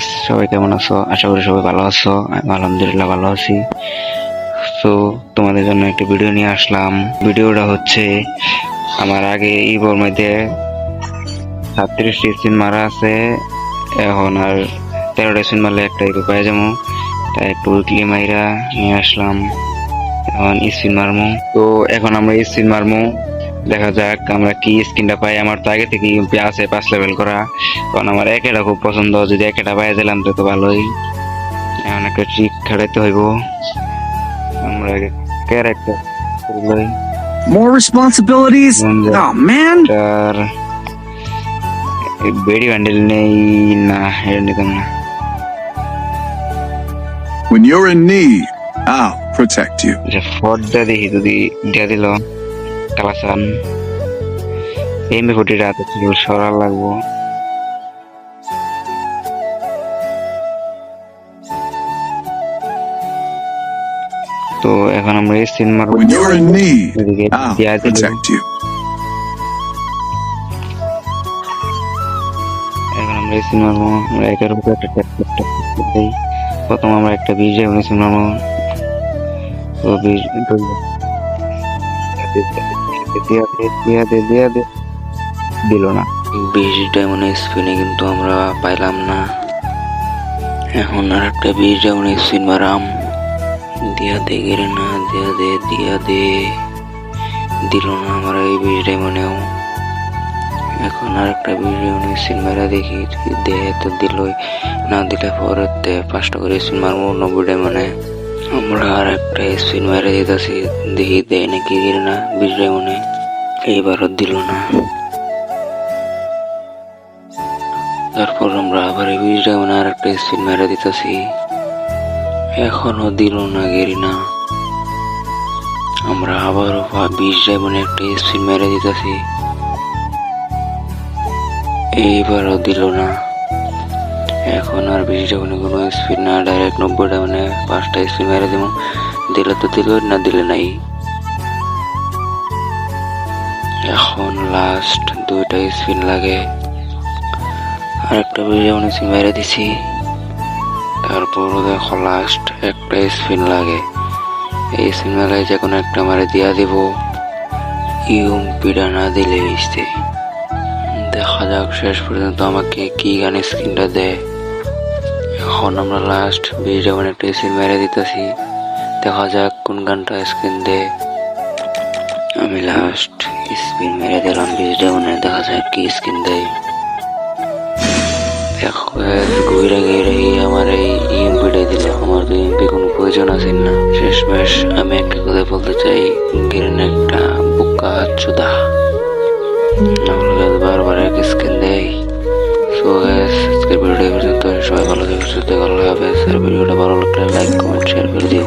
Guys সবাই কেমন আছো? আশা করি সবাই ভালো আছো। আলহামদুলিল্লাহ ভালো আছি। তো তোমাদের জন্য একটা ভিডিও নিয়ে আসলাম। ভিডিওটা হচ্ছে আমার আগে ইবোর মধ্যে সাতত্রিশটি সিন মারা আছে। এখন আর তেরোটা সিন মারলে একটা ইবো পাই যাব। তাই একটু মাইরা নিয়ে আসলাম। এখন স্পিন মারমু। তো এখন আমরা স্পিন মারমু। দেখা যাক আমরা কি স্কিনটা পাই। আমার তো আগে থেকে আছে পাঁচ লেভেল করা। কারণ আমার একেটা খুব পছন্দ যদি একেটা পাই দিলাম তো তো ভালোই। এখন একটা ট্রিক খেলাইতে হইব। আমরা character More responsibilities? Oh man. বেডি ব্যান্ডেল নেই না এটা নিতাম না। When you're in need, I'll protect you. যে ফর্দটা দেখি যদি দিয়া দিল। কালাসান এমবি ফোর্টিটা হাতে ছিল সরার লাগবো? তো এখন আমরা এই সিন মারবো When you're in need, এদিকে I'll দিয়া দিল protect you. এখন আমরা এই সিন মারবো আমরা একের উপর একটা প্রথম আমরা একটা বীজ যাই সিন তো বীজ দিয়া দিল না। বিশ ডায়মন্ড স্পিনে কিন্তু আমরা পাইলাম না। এখন আর একটা বিশ ডায়মন্ড স্পিন মারাম। দিয়া দে গেলে না, দিয়া দে দিয়া দে। দিল না আমার এই বিশ ডায়মন্ডেও এখন আর একটা বিশ ডায়মন্ড স্পিন মারা দেখি দেয় তো দিলই। না দিলে পরে পাঁচটা করে স্পিন মারবো নব্বই ডায়মন্ডে আমরা আর একটা স্পিন মেরে দিতেছি। দেখি দেয় নাকি গেলে না বিশ ডায়মন্ডে এইবারও দিল না। তারপর আমরা আবার এই বিশ ডায়মন্ডে আর একটা স্পিন মেরে দিতেছি। এখনও দিল না গেরি না আমরা আবারও বিশ ডায়মন্ডে একটা স্পিন মেরে দিতেছি। এইবারও দিল না। এখন আর বিশ ডায়মন্ডে কোনো স্পিন না ডাইরেক্ট নব্বই ডায়মন্ডে পাঁচটা স্পিন মেরে দেবো। দিলে তো দিল, না দিলে নাই। এখন লাস্ট দুইটা স্পিন লাগে। আরেকটা বিশ ডায়মন্ড স্পিন মেরে দিছি। তারপর দেখো লাস্ট একটা স্পিন লাগে। এই স্পিন মেলায় যে কোনো একটা মারে দিয়া দিব। ইউম পিডা না দিলে হইছে দেখা যাক শেষ পর্যন্ত আমাকে কি গান স্ক্রিনটা দেয়। এখন আমরা লাস্ট বিশ যখন একটা স্ক্রিন মেরে দিতেছি। দেখা যাক কোন গানটা স্ক্রিন দেয় আমি লাস্ট স্ক্রিন মেরে দিলাম বিশ ডাউনে দেখা যাক কি স্ক্রিন দেয়। ঘুরে ঘিরে আমার এই আমার প্রয়োজন আছে না। শেষমেশ আমি একটা কথা বলতে চাই। একটা বুকা চুদা আজকের ভিডিওটা পর্যন্ত সবাই ভালো থাকবে সুস্থ ভালো হবে ভিডিওটা ভালো লাগলে লাইক কমেন্ট শেয়ার করে দিও।